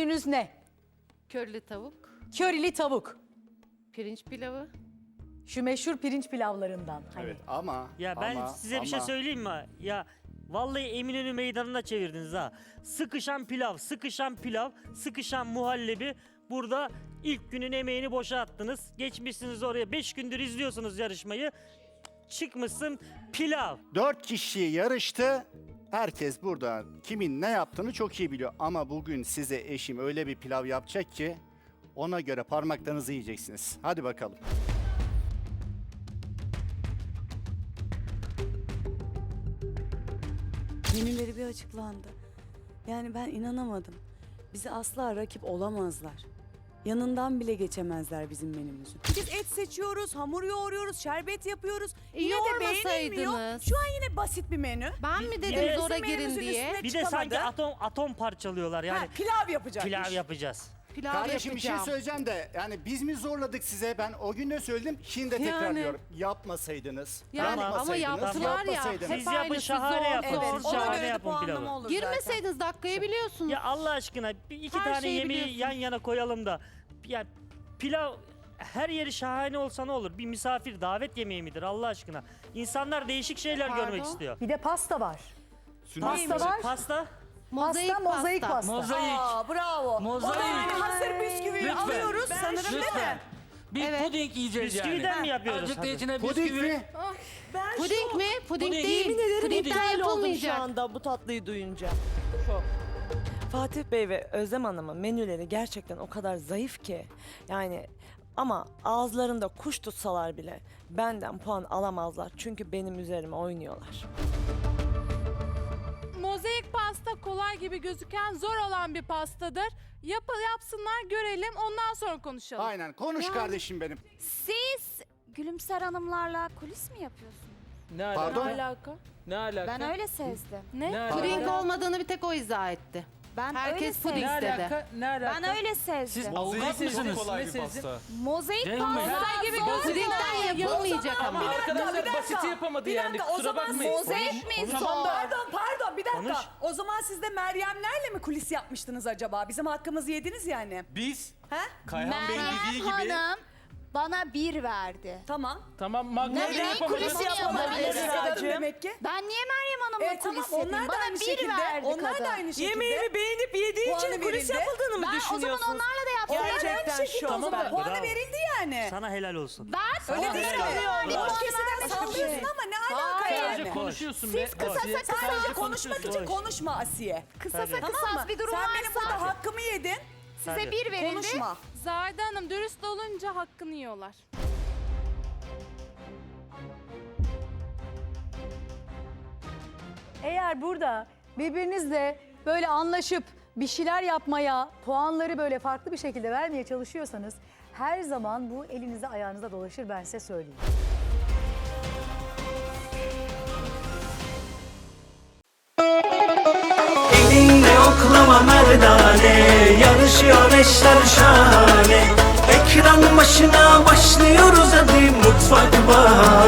menünüz ne? Körlü tavuk, Körili tavuk. pirinç pilavı. Şu meşhur pirinç pilavlarından. Hani. Evet ama Ya ben ama, size bir şey ama- söyleyeyim mi? Ya vallahi Eminönü meydanına çevirdiniz ha. Sıkışan pilav, sıkışan pilav, sıkışan muhallebi. Burada ilk günün emeğini boşa attınız. Geçmişsiniz oraya. 5 gündür izliyorsunuz yarışmayı. Çıkmışsın pilav. Dört kişi yarıştı. Herkes burada kimin ne yaptığını çok iyi biliyor. Ama bugün size eşim öyle bir pilav yapacak ki ona göre parmaklarınızı yiyeceksiniz. Hadi bakalım. Menüleri bir açıklandı. Yani ben inanamadım. Bize asla rakip olamazlar. Yanından bile geçemezler bizim menümüzün. Biz et seçiyoruz, hamur yoğuruyoruz, şerbet yapıyoruz. E, Yine de beğenilmiyor. Şu an yine basit bir menü. Ben mi dedim de- zora girin menümüzün diye? üstüne Bir de çıkamadı. sanki atom atom parçalıyorlar yani. Ha, pilav yapacakmış. pilav yapacağız. Pilav Kardeşim bir şey yapacağım. söyleyeceğim de yani biz mi zorladık size? Ben o gün de söyledim. Şimdi de Yani. tekrarlıyorum. Yapmasaydınız. Yani ama yapmasaydınız, yaptılar ya, yapmasaydınız. hep Siz yapın aynısı şahane zor, yapın. zor, Siz ona şahane göre de yapın puanlama pilavı. olur zaten. Girmeseydiniz dakikayı biliyorsunuz. Ya Allah aşkına bir iki Her tane şeyi yemeği biliyorsun. yan yana koyalım da. Ya pilav her yeri şahane olsa ne olur? Bir misafir davet yemeği midir Allah aşkına? İnsanlar değişik şeyler Pardon? görmek istiyor. Bir de pasta var. Pasta var. Pasta Mozaik pasta, mozaik pasta. Mozaik. Aa, bravo. Mozaik. O da yani hazır bisküviyi Lütfen. alıyoruz sanırım değil mi? Bir Evet. puding yiyeceğiz yani. bisküviden mi yapıyoruz? Azıcık da içine Puding bisküvi. mi? Puding mi? Puding Puding. değil. Yemin ederim Pudingden İptal oldum şu yapılmayacak. anda bu tatlıyı duyunca. Fatih Bey ve Özlem Hanım'ın menüleri gerçekten o kadar zayıf ki. Yani ama ağızlarında kuş tutsalar bile benden puan alamazlar. Çünkü benim üzerime oynuyorlar. Mozaik pasta kolay gibi gözüken zor olan bir pastadır. Yap yapsınlar görelim ondan sonra konuşalım. Aynen. Konuş kardeşim benim. Siz Gülümser Hanımlarla kulis mi yapıyorsunuz? Ne alaka? Pardon? alaka? Ne alaka? Ben öyle sezdim. Ne? Ne alaka? Olmadığını bir tek o izah etti. Ben Herkes öyle puding sezdim. Ne istedi. alaka? Ne alaka? Ben öyle Siz sezdim. avukat mısınız? Ne sezdin? Mozaik Değil mi? pasta Kolay gibi. Pudingden yapılmayacak ama. Arkadaşlar basiti yapamadı Bir yani. dakika, o Kusura zaman bakmayın. Mozaik mi konuş. zor? Pardon pardon bir dakika. Konuş. O zaman siz de Meryemlerle mi kulis yapmıştınız acaba? Bizim hakkımızı yediniz yani. Biz He? Kayhan dediği Meryem gibi Hanım bana bir verdi. Tamam. Tamam magnolia Ne- ne yapamadınız. kulisi yapamadı? Evet, Evet, kadın demek ki. Ben niye Meryem Hanım'la Evet tamam kulis yapayım? onlar da Bana aynı bir şekilde. verdi Onlar kadın. da aynı şekilde. Yemeğimi beğenip yediği için kulis yapıldığını mı Ben o zaman düşünüyorsunuz? onlarla da yapsam. Onlar da aynı Gerçekten şekilde şu zaman an- puanı Bravo. verildi yani. Sana helal olsun. Ben Öyle değil mi? Ülkesinden vermedim. sallıyorsun ama ne alaka yani? Sadece konuşuyorsun be. Siz kısasa Asiye. kısa Sadece konuşmak için konuşma Asiye. Kısasa. Tamam kısas bir durum Sen benim burada varsa hakkımı yedin. Size Tabii. bir verildi. Konuşma. Zahide Hanım dürüst olunca hakkını yiyorlar. Eğer burada birbirinizle böyle anlaşıp bir şeyler yapmaya, puanları böyle farklı bir şekilde vermeye çalışıyorsanız her zaman bu elinizde ayağınızda dolaşır ben size söyleyeyim. Elinde oklama merdane Yarışıyor eşler şahane. Ekran başına başlıyoruz hadi mutfak bahane